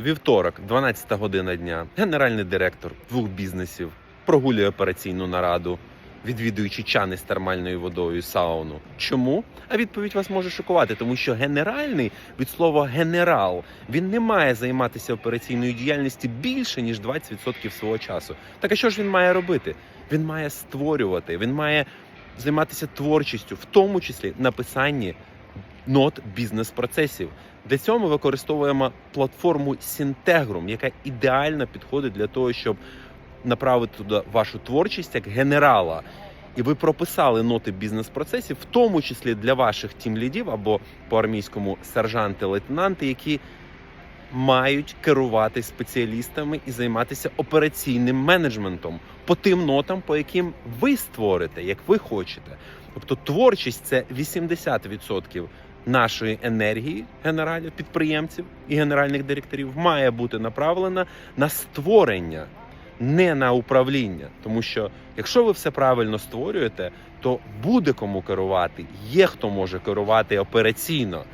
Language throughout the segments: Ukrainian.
Вівторок, 12 година дня. Генеральний директор двох бізнесів прогулює операційну нараду, відвідуючи чани з термальною водою сауну. Чому? А відповідь вас може шокувати, тому що генеральний від слова генерал він не має займатися операційною діяльністю більше ніж 20% свого часу. Так а що ж він має робити? Він має створювати, він має займатися творчістю, в тому числі написанні нот бізнес-процесів. Для цього ми використовуємо платформу Syntegrum, яка ідеально підходить для того, щоб направити туди вашу творчість як генерала. І ви прописали ноти бізнес-процесів, в тому числі для ваших тімлідів або по-армійському сержанти-лейтенанти, які мають керувати спеціалістами і займатися операційним менеджментом по тим нотам, по яким ви створите, як ви хочете. Тобто творчість це 80% нашої енергії генералів, підприємців і генеральних директорів має бути направлена на створення, не на управління. Тому що якщо ви все правильно створюєте, то буде кому керувати, є хто може керувати операційно.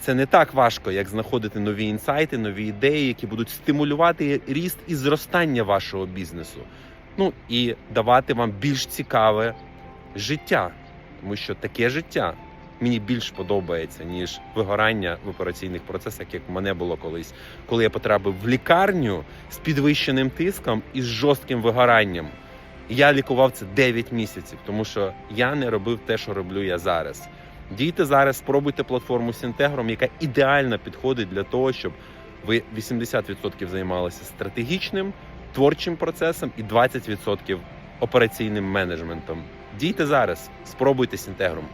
Це не так важко, як знаходити нові інсайти, нові ідеї, які будуть стимулювати ріст і зростання вашого бізнесу. Ну і давати вам більш цікаве життя, тому що таке життя мені більш подобається, ніж вигорання в операційних процесах, як в мене було колись, коли я потрапив в лікарню з підвищеним тиском і з жорстким вигоранням. Я лікував це 9 місяців, тому що я не робив те, що роблю я зараз. Дійте зараз, спробуйте платформу Сінтегром, яка ідеально підходить для того, щоб ви 80% займалися стратегічним, творчим процесом і 20% операційним менеджментом. Дійте зараз, спробуйте Сінтегром.